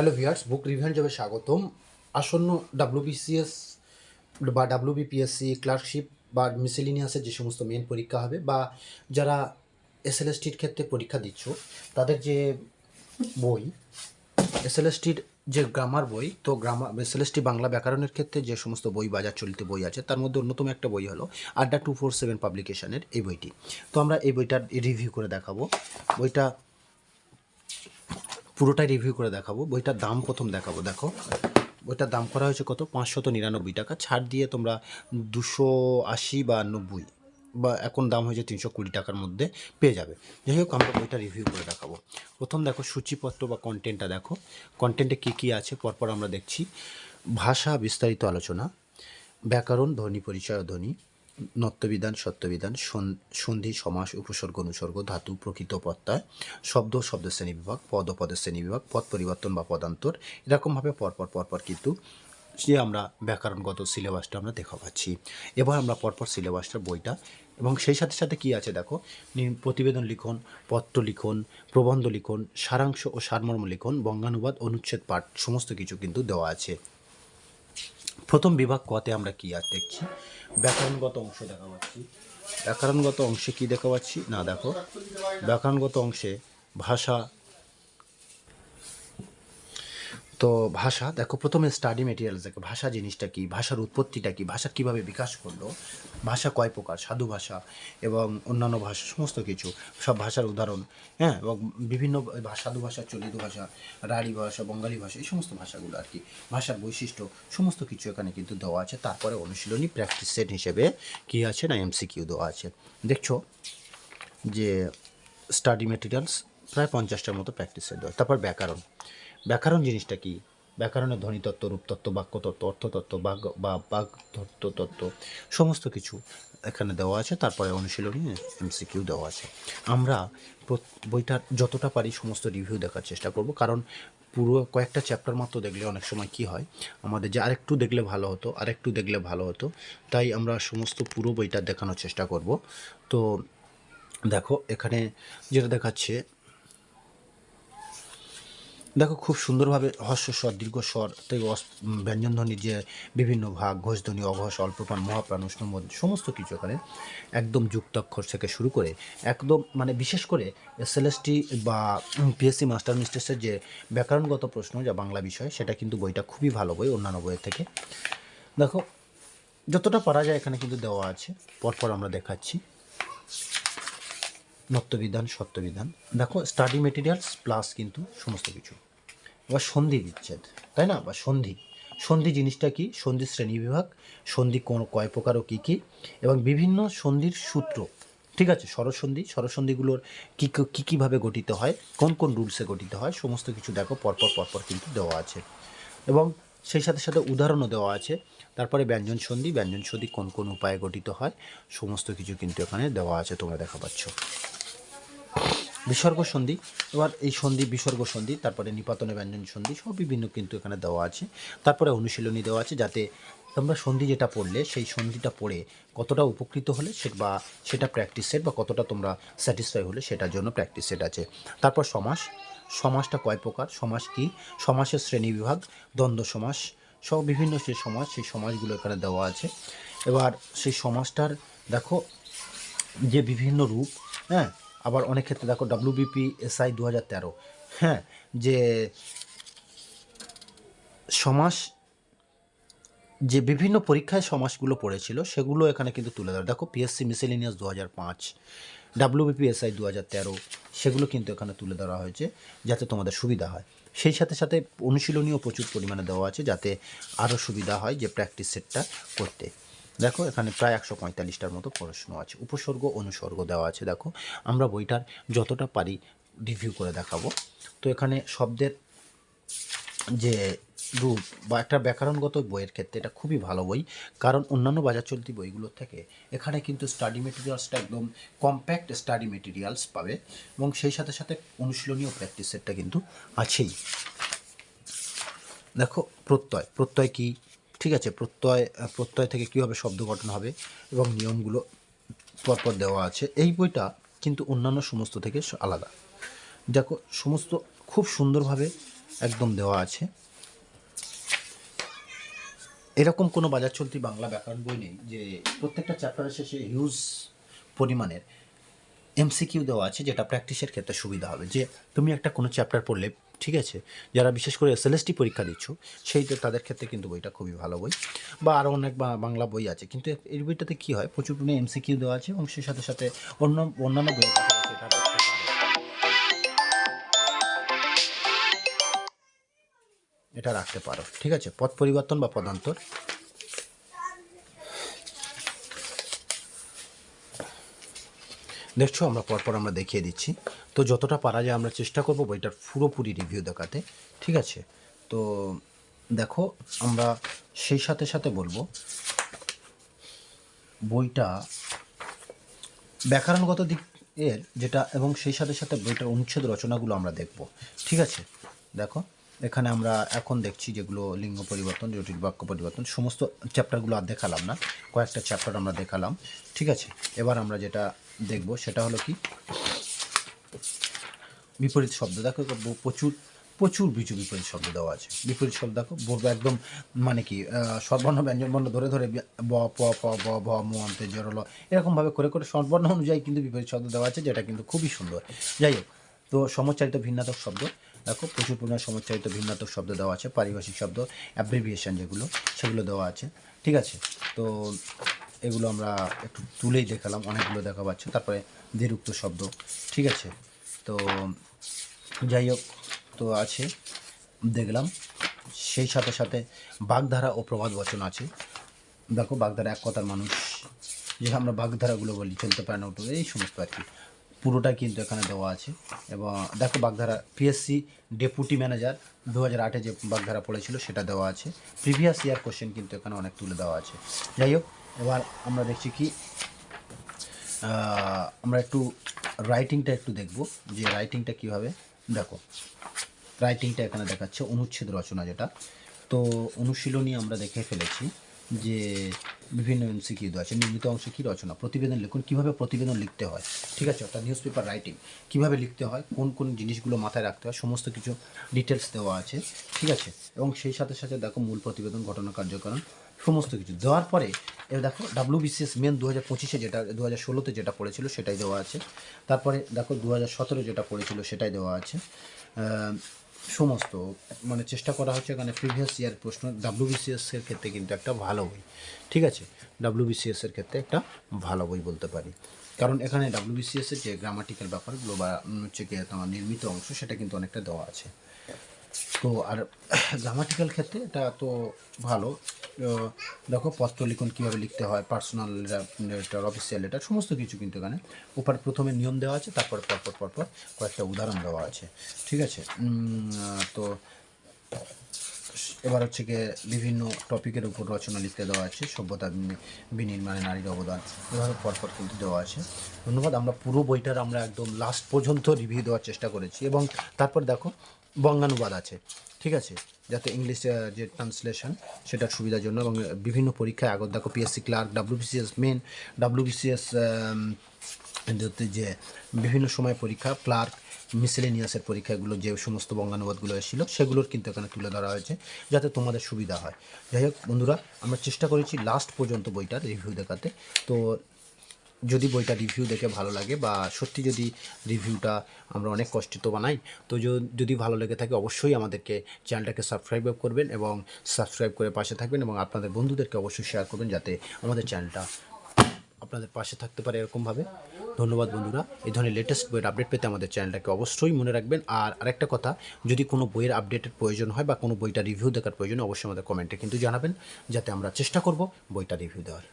Hello viewers বুক revision যাবে স্বাগতম। আসন্ন ডাব্লিউবিসিএস বা ডাব্লিউবিপিএসসি ক্লার্কশিপ বা মিসেলিনিয়াসের যে সমস্ত মেন পরীক্ষা হবে বা যারা এসএলএসটির ক্ষেত্রে পরীক্ষা দিচ্ছ, তাদের যে বই এসএলএসটির যে গ্রামার বই, তো গ্রামার এসএলএসটি বাংলা ব্যাকরণের ক্ষেত্রে যে সমস্ত বই, বাজার চলিত বই আছে, তার মধ্যে অন্যতম একটা বই হলো আড্ডা টু ফোর সেভেন পাবলিকেশনের এই বইটি। তো আমরা এই বইটার রিভিউ করে দেখাবো। বইটা পুরোটাই রিভিউ করে দেখাবো। বইটার দাম প্রথম দেখাবো, দেখো। বইটার দাম করা হয়েছে কত? পাঁচশত নিরানব্বই টাকা। ছাড় দিয়ে তোমরা দুশো আশি বা নব্বই বা এখন দাম হয়েছে তিনশো কুড়ি টাকার মধ্যে পেয়ে যাবে। যাই হোক, আমরা বইটা রিভিউ করে দেখাবো। প্রথম দেখো, সূচিপত্র বা কন্টেন্টটা দেখো। কন্টেন্টে কী কী আছে পরপর আমরা দেখছি। ভাষা বিস্তারিত আলোচনা, ব্যাকরণ, ধ্বনি পরিচয় ধ্বনি নত্যবিধান, সত্যবিধান, সন- সন্ধি, সমাস, উপসর্গ, অনুসর্গ, ধাতু, প্রকৃত প্রত্যয়, শব্দ শব্দ শ্রেণি বিভাগ, পদ পদের শ্রেণি বিভাগ, পদ পরিবর্তন বা পদান্তর। এরকমভাবে পরপর পরপর কিন্তু যে আমরা ব্যাকরণগত সিলেবাসটা আমরা দেখা পাচ্ছি। এবার আমরা পরপর সিলেবাসটা বইটা এবং সেই সাথে সাথে কি আছে দেখো? প্রতিবেদন লিখন, পত্র লিখন, প্রবন্ধ লিখন, সারাংশ ও সারমর্ম লিখন, বঙ্গানুবাদ, অনুচ্ছেদ পাঠ, সমস্ত কিছু কিন্তু দেওয়া আছে। প্রথম বিভাগ কতে আমরা কি আর দেখছি? ব্যাকরণগত অংশ দেখা পাচ্ছি ব্যাকরণগত অংশে কি দেখা পাচ্ছি না দেখো। ব্যাকরণগত অংশে ভাষা তো ভাষা, দেখো প্রথমে স্টাডি মেটেরিয়ালস দেখো ভাষা জিনিসটা কি, ভাষার উৎপত্তিটা কি, ভাষা কীভাবে বিকাশ করল, ভাষা কয় প্রকার, সাধু ভাষা এবং অন্যান্য ভাষা, সমস্ত কিছু, সব ভাষার উদাহরণ হ্যাঁ? এবং বিভিন্ন সাধু ভাষা, চলিত ভাষা, রাঢ়ী ভাষা, বঙ্গালী ভাষা, এই সমস্ত ভাষাগুলো আর কি, ভাষার বৈশিষ্ট্য, সমস্ত কিছু এখানে কিন্তু দেওয়া আছে। তারপরে অনুশীলনী প্র্যাকটিস সেট হিসেবে কি আছে না এমসিকিউ দেওয়া আছে। দেখছ যে স্টাডি মেটেরিয়ালস প্রায় পঞ্চাশটার মতো প্র্যাকটিস সেট দেওয়া তারপর ব্যাকরণ। ব্যাকরণ জিনিসটা কি? ব্যাকরণের ধ্বনিতত্ত্ব, রূপতত্ত্ব, বাক্যতত্ত্ব, অর্থতত্ত্ব, বাগ, বা তত্ত্ব তত্ত্ব সমস্ত কিছু এখানে দেওয়া আছে। তারপরে অনুশীলনী, এমসিকিউ দেওয়া আছে। আমরা বইটার যতটা পারি সমস্ত রিভিউ দেখার চেষ্টা করব। কারণ পুরো কয়েকটা চ্যাপ্টার মাত্র দেখলে অনেক সময় কি হয়? আমাদের যে আরেকটু দেখলে ভালো হতো, আরেকটু দেখলে ভালো হতো, তাই আমরা সমস্ত পুরো বইটা দেখানোর চেষ্টা করব। তো দেখো, এখানে যেটা দেখাচ্ছে দেখো, খুব সুন্দরভাবে হস্য স্বর দীর্ঘ স্বর থেকে ব্যঞ্জনধ্বনির যে বিভিন্ন ভাগ, ঘোষধ্বনি, অঘোষ, অল্পপ্রাণ, মহাপ্রাণ উষ্ণমদ সমস্ত কিছু এখানে একদম যুক্তাক্ষর থেকে শুরু করে একদম মানে বিশেষ করে এসএলএসটি বা পিএসসি মাস্টার মিস্ট্রেসের যে ব্যাকরণগত প্রশ্ন, যা বাংলা বিষয়, সেটা কিন্তু বইটা খুবই ভালো বই, অন্যান্য বইয়ের থেকে। দেখো, যতটা পারা যায় এখানে কিন্তু দেওয়া আছে। পরপর আমরা দেখাচ্ছি। নত্যবিধান, সত্যবিধান। দেখো স্টাডি মেটেরিয়ালস প্লাস কিন্তু সমস্ত কিছু। এবার সন্ধি বিচ্ছেদ, তাই না? বা সন্ধি। সন্ধি জিনিসটা কি? সন্ধি শ্রেণি বিভাগ, সন্ধি কোন, কয় প্রকার ও কী কী, এবং বিভিন্ন সন্ধির সূত্র। ঠিক আছে? স্বরসন্ধি, স্বরসন্ধিগুলোর কী কী- কী কীভাবে গঠিত হয়? কোন কোন রুলসে গঠিত হয়? সমস্ত কিছু দেখো, পরপর পরপর কিন্তু দেওয়া আছে। এবং সেই সাথে সাথে উদাহরণও দেওয়া আছে। তারপরে ব্যঞ্জন সন্ধি ব্যঞ্জন সন্ধি কোন কোন উপায়ে গঠিত হয়? সমস্ত কিছু কিন্তু এখানে দেওয়া আছে, তোমরা দেখা পাচ্ছ। বিসর্গ সন্ধি, এবার এই সন্ধি, বিসর্গ সন্ধি, তারপরে নিপাতনে ব্যঞ্জন সন্ধি, সব বিভিন্ন কিন্তু এখানে দেওয়া আছে। তারপরে অনুশীলনী দেওয়া আছে যাতে তোমরা সন্ধি যেটা পড়লে, সেই সন্ধিটা পড়ে কতটা উপকৃত হলে সে বা সেটা প্র্যাকটিস সেট বা কতটা তোমরা স্যাটিসফাই হলে সেটার জন্য প্র্যাকটিস সেট আছে। তারপর সমাস, সমাসটা কয় প্রকার? সমাস কি? সমাসের শ্রেণি বিভাগ, দ্বন্দ্ব সমাস, সব বিভিন্ন যে সমাজ সেই সমাজগুলো এখানে দেওয়া আছে। এবার সেই সমাজটার দেখো, যে বিভিন্ন রূপ হ্যাঁ আবার অনেক ক্ষেত্রে দেখো ডাব্লিউবিপি এসআই দু হাজার তেরো। হ্যাঁ যে সমাস, যে বিভিন্ন পরীক্ষায় সমাসগুলো পড়েছিল, সেগুলো এখানে কিন্তু তুলে ধরে। দেখো পিএসসি মিসেলিনিয়াস দু হাজার পাঁচ ডাব্লিউবিপি এসআই দু হাজার তেরো, সেগুলো কিন্তু এখানে তুলে ধরা হয়েছে, যাতে তোমাদের সুবিধা হয়। সেই সাথে সাথে অনুশীলনীয় প্রচুর পরিমাণে দেওয়া আছে, যাতে আরও সুবিধা হয় যে প্র্যাকটিস সেটটা করতে। দেখো, এখানে প্রায় একশো পঁয়তাল্লিশটার মতো প্রশ্ন আছে। উপসর্গ, অনুসর্গ দেওয়া আছে, দেখো। আমরা বইটার যতটা পারি রিভিউ করে দেখাবো। তো এখানে শব্দের যে রূপ বা একটা ব্যাকরণগত বইয়ের ক্ষেত্রে এটা খুবই ভালো বই, কারণ অন্যান্য বাজার চলতি বইগুলোর থেকে এখানে কিন্তু স্টাডি মেটেরিয়ালসটা একদম কম্প্যাক্ট স্টাডি মেটেরিয়ালস পাবে এবং সেই সাথে সাথে অনুশীলনীয় প্র্যাকটিস সেটটা কিন্তু আছেই। দেখো, প্রত্যয়। প্রত্যয় কি? ঠিক আছে, প্রত্যয় প্রত্যয় থেকে কীভাবে শব্দ গঠন হবে এবং নিয়মগুলো পরপর দেওয়া আছে। এই বইটা কিন্তু অন্যান্য সমস্ত থেকে আলাদা। দেখো, সমস্ত খুব সুন্দরভাবে একদম দেওয়া আছে। এরকম কোনো বাজার চলতি বাংলা ব্যাকরণ বই নেই যে প্রত্যেকটা চ্যাপ্টারের শেষে হিউজ পরিমাণের এমসিকিউ দেওয়া আছে, যেটা প্র্যাকটিসের ক্ষেত্রে সুবিধা হবে। যে তুমি একটা কোনো চ্যাপ্টার পড়লে ঠিক আছে? যারা বিশেষ করে এসএলএসটি পরীক্ষা দিচ্ছ সেইটা তাদের ক্ষেত্রে কিন্তু বইটা খুবই ভালো বই। বা আরও অনেক বাংলা বই আছে। কিন্তু এই বইটাতে কী হয়? প্রচুর পরিমাণে এমসিকিউ দেওয়া আছে এবং সেই সাথে সাথে অন্য, অন্যান্য এটা এটা রাখতে পারো, ঠিক আছে? পথ পরিবর্তন বা পদান্তর। দেখছ, আমরা পরপর আমরা দেখিয়ে দিচ্ছি। তো যতটা পারা যায় আমরা চেষ্টা করব বইটার পুরোপুরি রিভিউ দেখাতে, ঠিক আছে? তো দেখো, আমরা সেই সাথে সাথে বলব, বইটা ব্যাকরণগত দিক এর যেটা এবং সেই সাথে সাথে বইটার অনুচ্ছেদ রচনাগুলো আমরা দেখব, ঠিক আছে? দেখো, এখানে আমরা এখন দেখছি যেগুলো লিঙ্গ পরিবর্তন, জটিল বাক্য পরিবর্তন, সমস্ত চ্যাপ্টারগুলো আর দেখালাম না, কয়েকটা চ্যাপ্টার আমরা দেখালাম, ঠিক আছে? এবার আমরা যেটা দেখব সেটা হলো কি বিপরীত শব্দ। দেখো প্রচুর প্রচুর বিচু বিপরীত শব্দ দেওয়া আছে। বিপরীত শব্দ দেখো, বলব একদম মানে কি স্বরবর্ণ ব্যঞ্জন বর্ণ ধরে ধরে ব প প, ব, ভ, ম, অন্তে জরল এরকমভাবে করে করে স্বরবর্ণ অনুযায়ী কিন্তু বিপরীত শব্দ দেওয়া আছে, যেটা কিন্তু খুবই সুন্দর। যাই হোক, তো সমচ্চারিত ভিন্নাতক শব্দ, দেখো প্রচুর পরিমাণে সমচ্চারিত ভিন্নাতক শব্দ দেওয়া আছে, পারিভাষিক শব্দ অ্যাব্রিভিয়েশন যেগুলো, সেগুলো দেওয়া আছে, ঠিক আছে? তো এগুলো আমরা একটু তুলেই দেখালাম, অনেকগুলো দেখা পাচ্ছে তারপরে দ্বিরুক্ত শব্দ। ঠিক আছে? তো যাই হোক, তো আছে, দেখলাম। সেই সাথে সাথে বাগধারা ও প্রবাদ বচন আছে। দেখো, বাগধারা এক কথার মানুষ। যে আমরা বাগধারাগুলো বলি, চলতে পারে না এই সমস্ত আর কি। পুরোটা কিন্তু এখানে দেওয়া আছে। এবং দেখো, বাগধারা পিএসসি ডেপুটি ম্যানেজার দু হাজার আটে যে বাগধারা পড়েছিল, সেটা দেওয়া আছে। প্রিভিয়াস ইয়ার কোশ্চেন কিন্তু এখানে অনেক তুলে দেওয়া আছে। যাই হোক, এবার আমরা দেখছি কি আমরা একটু রাইটিংটা একটু দেখব যে রাইটিংটা কীভাবে। দেখো রাইটিংটা এখানে দেখাচ্ছে অনুচ্ছেদ রচনা যেটা। তো অনুশীলনী আমরা দেখে ফেলেছি যে বিভিন্ন এমসিকিউ আছে, নির্মিত অংশে কী রচনা, প্রতিবেদন লিখুন, কীভাবে প্রতিবেদন লিখতে হয়, ঠিক আছে? অর্থাৎ নিউজ পেপার রাইটিং কীভাবে লিখতে হয়, কোন কোন জিনিসগুলো মাথায় রাখতে হয়, সমস্ত কিছু ডিটেলস দেওয়া আছে, ঠিক আছে? এবং সেই সাথে সাথে দেখো মূল প্রতিবেদন, ঘটনা, কার্যকরণ সমস্ত কিছু। দেওয়ার পরে এবার দেখো ডাব্লিউবিসিএস মেন দু হাজার পঁচিশে যেটা দু হাজার ষোলোতে যেটা পড়েছিল, সেটাই দেওয়া আছে। তারপরে দেখো দু হাজার সতেরো যেটা পড়েছিল, সেটাই দেওয়া আছে। সমস্ত মানে চেষ্টা করা হচ্ছে, এখানে প্রিভিয়াস ইয়ার প্রশ্ন ডাব্লিউবিসিএস এর ক্ষেত্রে কিন্তু একটা ভালো বই। ঠিক আছে? ডাব্লিউবিসিএস এর ক্ষেত্রে একটা ভালো বই বলতে পারি। কারণ এখানে ডাব্লিউবিসিএস এর যে গ্রামাটিক্যাল ব্যাপারগুলো বা হচ্ছে তোমার নির্মিত অংশ, সেটা কিন্তু অনেকটা দেওয়া আছে। তো আর গ্রামাটিক্যাল ক্ষেত্রে এটা তো ভালো। দেখো পত্র লিখন কীভাবে লিখতে হয় পার্সোনাল লেটার অফিসিয়াল লেটার সমস্ত কিছু কিন্তু এখানে। উপর প্রথমে নিয়ম দেওয়া আছে, তারপরে পরপর পরপর কয়েকটা উদাহরণ দেওয়া আছে। ঠিক আছে? তো এবার হচ্ছে গিয়ে বিভিন্ন টপিকের উপর রচনা লিখতে দেওয়া আছে, সভ্যতা বিনির্মাণে নারীর অবদান, এভাবে পরপর কিন্তু দেওয়া আছে। ধন্যবাদ, আমরা পুরো বইটার আমরা একদম লাস্ট পর্যন্ত রিভিউ দেওয়ার চেষ্টা করেছি এবং তারপর দেখো বঙ্গানুবাদ আছে, ঠিক আছে? যাতে ইংলিশ যে ট্রান্সলেশন সেটার সুবিধার জন্য এবং বিভিন্ন পরীক্ষায় আগত, দেখো PSC clerk WBCS main WBCS যে বিভিন্ন সময় পরীক্ষা ক্লার্ক মিসেলেনিয়াসের পরীক্ষাগুলো যে সমস্ত বঙ্গানুবাদগুলো এসেছিল, সেগুলোর কিন্তু এখানে তুলে ধরা হয়েছে, যাতে তোমাদের সুবিধা হয়। যাই হোক, বন্ধুরা, আমরা চেষ্টা করেছি লাস্ট পর্যন্ত বইটার রিভিউ দেখাতে। তো যদি বইটা রিভিউ দেখে ভালো লাগে বা সত্যি যদি রিভিউটা আমরা অনেক কষ্টিত বানাই, তো যদি ভালো লেগে থাকে অবশ্যই আমাদেরকে চ্যানেলটাকে সাবস্ক্রাইব করবেন এবং সাবস্ক্রাইব করে পাশে থাকবেন এবং আপনাদের বন্ধুদেরকে অবশ্যই শেয়ার করবেন যাতে আমাদের চ্যানেলটা আপনাদের পাশে থাকতে পারে এরকমভাবে ধন্যবাদ বন্ধুরা। এই ধরনের লেটেস্ট বইয়ের আপডেট পেতে আমাদের চ্যানেলটাকে অবশ্যই মনে রাখবেন। আর আরেকটা কথা, যদি কোনো বইয়ের আপডেটের প্রয়োজন হয় বা কোনো বইটা রিভিউ দেখার প্রয়োজন অবশ্যই আমাদের কমেন্টে কিন্তু জানাবেন, যাতে আমরা চেষ্টা করব বইটা রিভিউ দেওয়ার।